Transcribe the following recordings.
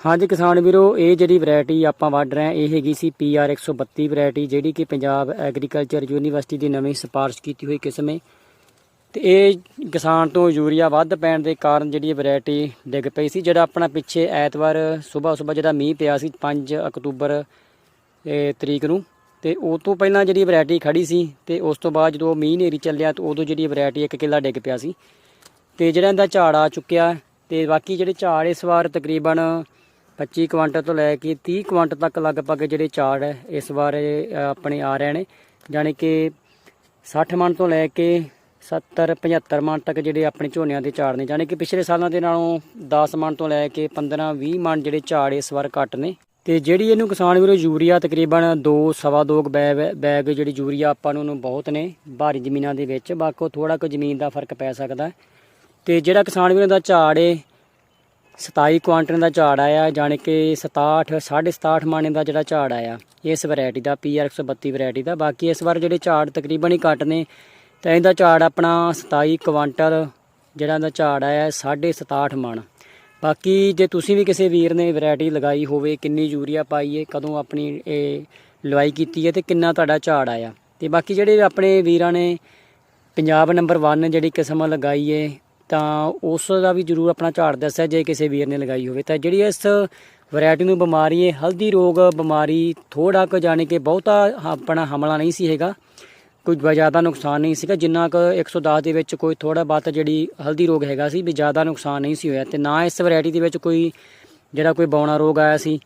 ਹਾਂਜੀ ਕਿਸਾਨ ਵੀਰੋ, ਇਹ ਜਿਹੜੀ ਵੈਰਾਈਟੀ ਆਪਾਂ ਵੱਢ ਰਹੇ ਹਾਂ, ਇਹ ਹੈਗੀ ਸੀ PR 132 ਵੈਰਾਈਟੀ ਜਿਹੜੀ ਕਿ ਪੰਜਾਬ ਐਗਰੀਕਲਚਰ ਯੂਨੀਵਰਸਿਟੀ ਦੀ ਨਵੀਂ ਸਿਫਾਰਿਸ਼ ਕੀਤੀ ਹੋਈ ਕਿਸਮ ਹੈ। ਤੇ ਇਹ ਕਿਸਾਨ ਤੋਂ ਯੂਰੀਆ ਵੱਧ ਪੈਣ ਦੇ ਕਾਰਨ ਜਿਹੜੀ ਇਹ ਵੈਰਾਈਟੀ ਡਿੱਗ ਪਈ ਸੀ, ਜਿਹੜਾ ਆਪਣਾ ਪਿੱਛੇ ਐਤਵਾਰ ਸਵੇਰ ਸਵੇਰ ਜਿਹੜਾ ਮੀਂਹ ਪਿਆ ਸੀ 5 ਅਕਤੂਬਰ ਤਰੀਕ ਨੂੰ। ਤੇ ਉਹ ਤੋਂ ਪਹਿਲਾਂ ਜਿਹੜੀ ਵੈਰਾਈਟੀ ਖੜੀ ਸੀ ਤੇ ਉਸ ਤੋਂ ਬਾਅਦ ਜਦੋਂ ਮੀਂਹ ਨੇਰੀ ਚੱਲਿਆ ਤੇ ਉਦੋਂ ਜਿਹੜੀ ਵੈਰਾਈਟੀ ਇੱਕ ਕਿੱਲਾ ਡਿੱਗ ਪਿਆ ਸੀ। ਤੇ ਜਿਹੜਾ ਇਹਦਾ ਝਾੜ ਆ ਚੁੱਕਿਆ ਤੇ ਬਾਕੀ ਜਿਹੜੇ ਝਾੜ ਇਸ ਵਾਰ ਤਕਰੀਬਨ 25 ਕੁਆਂਟਲ ਤੋਂ ਲੈ ਕੇ 30 ਕੁਆਂਟਲ ਤੱਕ ਲਗਭਗ ਜਿਹੜੇ ਝਾੜ ਹੈ, ਇਸ ਵਾਰ ਆਪਣੇ ਆ ਰਹੇ ਨੇ। ਜਾਣੀ ਕਿ 60 ਮਣ ਤੋਂ ਲੈ ਕੇ 70 75 ਮਣ ਤੱਕ ਜਿਹੜੇ ਆਪਣੇ ਝੋਨਿਆਂ ਦੇ ਝਾੜ ਨੇ। ਜਾਣੀ ਕਿ ਪਿਛਲੇ ਸਾਲਾਂ ਦੇ ਨਾਲੋਂ 10 ਮਣ ਤੋਂ ਲੈ ਕੇ 15 20 ਮਣ ਜਿਹੜੇ ਝਾੜ ਇਸ ਵਾਰ ਘੱਟ ਨੇ। ਤੇ ਜਿਹੜੀ ਇਹਨੂੰ ਕਿਸਾਨ ਵੀਰੋ ਯੂਰੀਆ ਤਕਰੀਬਨ 2 ਸਵਾ ਦੋ ਕੁ ਬੈਗ ਬੈਗ ਜਿਹੜੀ ਯੂਰੀਆ ਆਪਾਂ ਨੂੰ ਬਹੁਤ ਨੇ ਭਾਰੀ ਜ਼ਮੀਨਾਂ ਦੇ ਵਿੱਚ। ਬਾਕੀ ਥੋੜਾ ਕੁ ਜ਼ਮੀਨ ਦਾ ਫ਼ਰਕ ਪੈ ਸਕਦਾ। ਹੈ। ਤੇ ਜਿਹੜਾ ਕਿਸਾਨ ਵੀਰਾਂ ਦਾ ਝਾੜ ਏ 27 ਕੁਆਂਟਲ ਦਾ ਝਾੜ ਆਇਆ, ਜਾਣੀ ਕਿ 67 67 ਮਾਣੇ ਦਾ ਜਿਹੜਾ ਝਾੜ ਆਇਆ। ਇਸ ਵੈਰਾਈਟੀ ਦਾ PR 132 ਵੈਰਾਈਟੀ ਦਾ। ਬਾਕੀ ਇਸ ਵਾਰ ਜਿਹੜੇ ਝਾੜ ਤਕਰੀਬਨ ਹੀ ਘੱਟ ਨੇ, ਤਾਂ ਇਹਦਾ ਝਾੜ ਆਪਣਾ 27 ਕੁਆਂਟਲ, ਜਿਹੜਾ ਇਹਦਾ ਝਾੜ ਆਇਆ 67 ਮਾਣ। ਬਾਕੀ ਜੇ ਤੁਸੀਂ ਵੀ ਕਿਸੇ ਵੀਰ ਨੇ ਵੈਰਾਈਟੀ ਲਗਾਈ ਹੋਵੇ, ਕਿੰਨੀ ਯੂਰੀਆ ਪਾਈ ਹੈ ਕਦੋਂ ਆਪਣੀ ਇਹ ਲਵਾਈ ਕੀਤੀ ਹੈ ਤੇ ਕਿੰਨਾ ਤੁਹਾਡਾ ਝਾੜ ਆਇਆ। ਤੇ ਬਾਕੀ ਜਿਹੜੇ ਆਪਣੇ ਵੀਰਾਂ ਨੇ, ਪੰਜਾਬ ਨੰਬਰ 1 ਜਿਹੜੀ ਕਿਸਮ ਲਗਾਈ ਏ ਤਾਂ ਉਸ ਦਾ ਵੀ ਜਰੂਰ ਆਪਣਾ ਝਾੜ ਦੱਸਿਆ ਜੇ ਕਿਸੇ ਵੀਰ ਨੇ ਲਗਾਈ ਹੋਵੇ। ਤਾਂ ਜਿਹੜੀ ਇਸ ਵੈਰਾਈਟੀ ਨੂੰ ਬਿਮਾਰੀ ਹੈ, ਹਲਦੀ ਰੋਗ ਬਿਮਾਰੀ ਥੋੜਾ ਕੁ ਜਾਣੀ ਕਿ ਬਹੁਤਾ ਆਪਣਾ ਹਮਲਾ ਨਹੀਂ ਸੀ ਹੈਗਾ। ਕੋਈ ਜ਼ਿਆਦਾ ਨੁਕਸਾਨ ਨਹੀਂ ਸੀਗਾ, ਜਿੰਨਾ ਕੁ 110 ਦੇ ਵਿੱਚ ਕੋਈ ਥੋੜਾ ਬਹੁਤ ਜਿਹੜੀ ਹਲਦੀ ਰੋਗ ਹੈਗਾ ਸੀ ਵੀ ਜ਼ਿਆਦਾ ਨੁਕਸਾਨ ਨਹੀਂ ਸੀ ਹੋਇਆ। ਤੇ ਨਾ ਇਸ ਵੈਰਾਈਟੀ ਦੇ ਵਿੱਚ ਕੋਈ ਜਿਹੜਾ ਕੋਈ ਬੌਣਾ ਰੋਗ ਆਇਆ ਸੀ।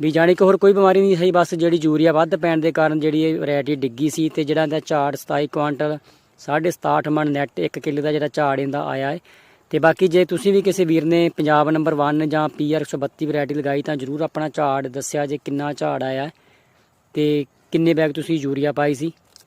ਵੀ ਜਾਣੀ ਕਿ ਹੋਰ ਕੋਈ ਬਿਮਾਰੀ ਨਹੀਂ ਸੀ, ਬਸ ਜਿਹੜੀ ਯੂਰੀਆ ਵੱਧ ਪੈਣ ਦੇ ਕਾਰਨ ਜਿਹੜੀ ਇਹ ਵੈਰਾਈਟੀ ਡਿੱਗੀ ਸੀ ਤੇ ਜਿਹੜਾ ਇਹਦਾ ਝਾੜ 27 ਕੁਆਂਟਲ 67 ਮਣ ਨੈਟ 1 ਕਿੱਲੇ ਦਾ ਜਿਹੜਾ ਝਾੜ ਇਹਦਾ ਆਇਆ ਹੈ। ਤੇ ਬਾਕੀ ਜੇ ਤੁਸੀਂ ਵੀ ਕਿਸੇ ਵੀਰ ਨੇ ਪੰਜਾਬ ਨੰਬਰ 1 ਜਾਂ PR 132 ਵੈਰਾਈਟੀ ਲਗਾਈ ਤਾਂ ਜਰੂਰ ਆਪਣਾ ਝਾੜ ਦੱਸਿਆ ਜੇ ਕਿੰਨਾ ਝਾੜ ਆਇਆ ਹੈ ਤੇ ਕਿੰਨੇ ਬੈਗ ਤੁਸੀਂ ਯੂਰੀਆ ਪਾਈ ਸੀ।